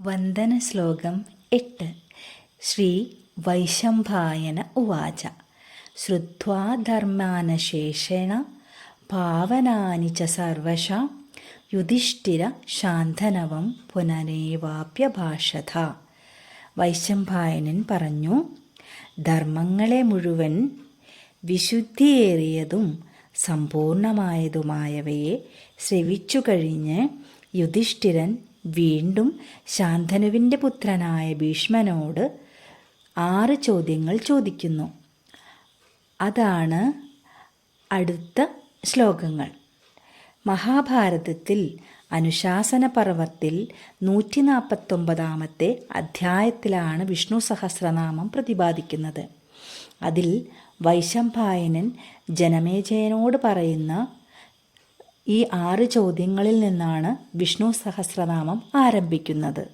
വന്ദന ശ്ലോകം എട്ട്. ശ്രീ വൈശംഭായന ഉവാച. ശ്രുവാ ധർമാനശേഷേണ പാവനാനി ച സർവശ യുധിഷ്ഠിര ശാന്തനവം പുനരേവാപ്യഭാഷത വൈശംഭായനൻ പറഞ്ഞു ധർമ്മങ്ങളെ മുഴുവൻ വിശുദ്ധിയേറിയതും സമ്പൂർണമായതുമായവയെ ശ്രവിച്ചു കഴിഞ്ഞ് യുധിഷ്ഠിരൻ വീണ്ടും ശാന്തനുവിന്റെ പുത്രനായ ഭീഷ്മനോട് ആറ് ചോദ്യങ്ങൾ ചോദിക്കുന്നു. അതാണ് അടുത്ത ശ്ലോകങ്ങൾ. മഹാഭാരതത്തിൽ അനുശാസന പർവത്തിൽ നൂറ്റി നാൽപ്പത്തൊമ്പതാമത്തെ അധ്യായത്തിലാണ് വിഷ്ണു സഹസ്രനാമം പ്രതിപാദിക്കുന്നത്. അതിൽ വൈശംഭായനൻ ജനമേജയനോട് പറയുന്ന ഈ ആറ് ചോദ്യങ്ങളിൽ നിന്നാണ് വിഷ്ണു സഹസ്രനാമം ആരംഭിക്കുന്നത്.